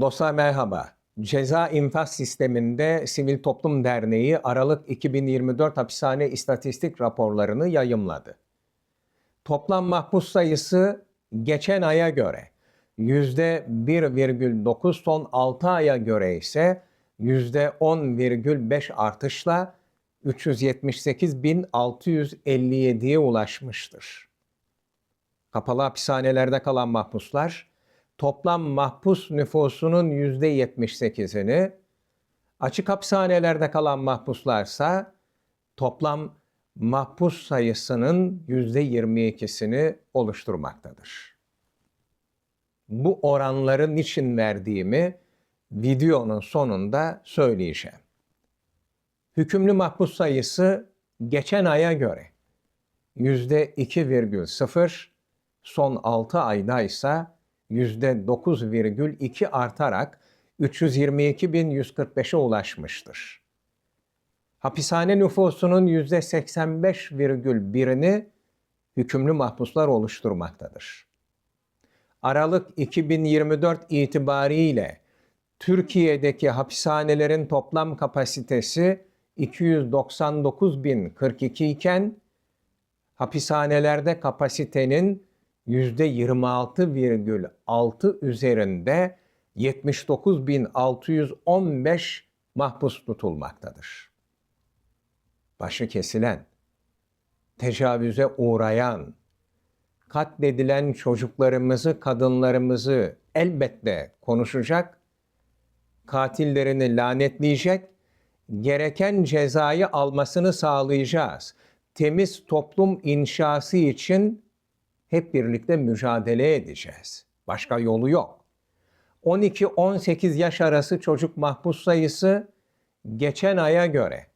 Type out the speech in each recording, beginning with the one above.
Dostlar merhaba. Ceza infaz sisteminde Sivil Toplum Derneği Aralık 2024 hapishane istatistik raporlarını yayımladı. Toplam mahpus sayısı geçen aya göre %1,9 son 6 aya göre ise %10,5 artışla 378.657'ye ulaşmıştır. Kapalı hapishanelerde kalan mahpuslar toplam mahpus nüfusunun %78'ini, açık hapishanelerde kalan mahpuslarsa toplam mahpus sayısının %22'sini oluşturmaktadır. Bu oranların niçin verdiğimi videonun sonunda söyleyeceğim. Hükümlü mahpus sayısı geçen aya göre %2,0, son 6 ayda ise %9,2 artarak 322.145'e ulaşmıştır. Hapishane nüfusunun %85,1'ini hükümlü mahpuslar oluşturmaktadır. Aralık 2024 itibariyle Türkiye'deki hapishanelerin toplam kapasitesi 299.042 iken hapishanelerde kapasitenin %26,6 üzerinde 79.615 mahpus tutulmaktadır. Başı kesilen, tecavüze uğrayan, katledilen çocuklarımızı, kadınlarımızı elbette konuşacak, katillerini lanetleyecek, gereken cezayı almasını sağlayacağız. Temiz toplum inşası için hep birlikte mücadele edeceğiz. Başka yolu yok. 12-18 yaş arası çocuk mahpus sayısı geçen aya göre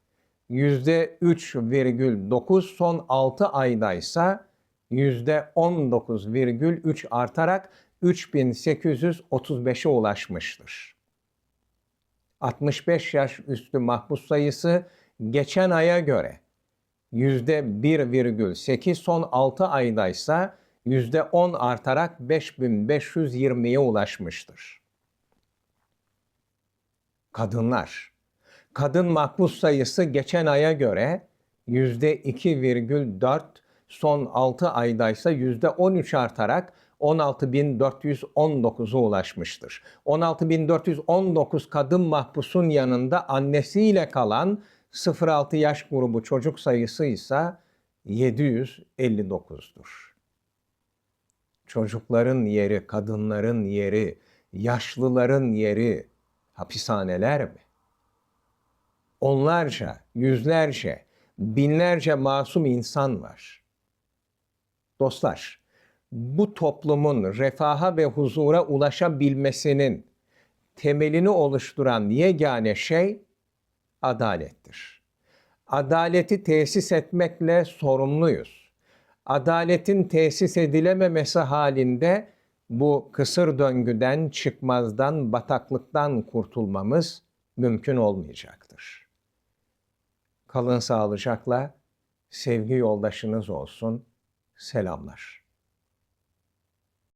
%3,9 son 6 aydaysa %19,3 artarak 3835'e ulaşmıştır. 65 yaş üstü mahpus sayısı geçen aya göre %1,8 son 6 aydaysa %10 artarak 5520'ye ulaşmıştır. Kadınlar. Kadın mahpus sayısı geçen aya göre %2,4 son 6 aydaysa %13 artarak 16.419'a ulaşmıştır. 16.419 kadın mahpusun yanında annesiyle kalan 0-6 yaş grubu çocuk sayısı ise 759'dur. Çocukların yeri, kadınların yeri, yaşlıların yeri hapishaneler mi? Onlarca, yüzlerce, binlerce masum insan var. Dostlar, bu toplumun refaha ve huzura ulaşabilmesinin temelini oluşturan yegane şey adalettir. Adaleti tesis etmekle sorumluyuz. Adaletin tesis edilememesi halinde bu kısır döngüden, çıkmazdan, bataklıktan kurtulmamız mümkün olmayacaktır. Kalın sağlıcakla, sevgi yoldaşınız olsun. Selamlar.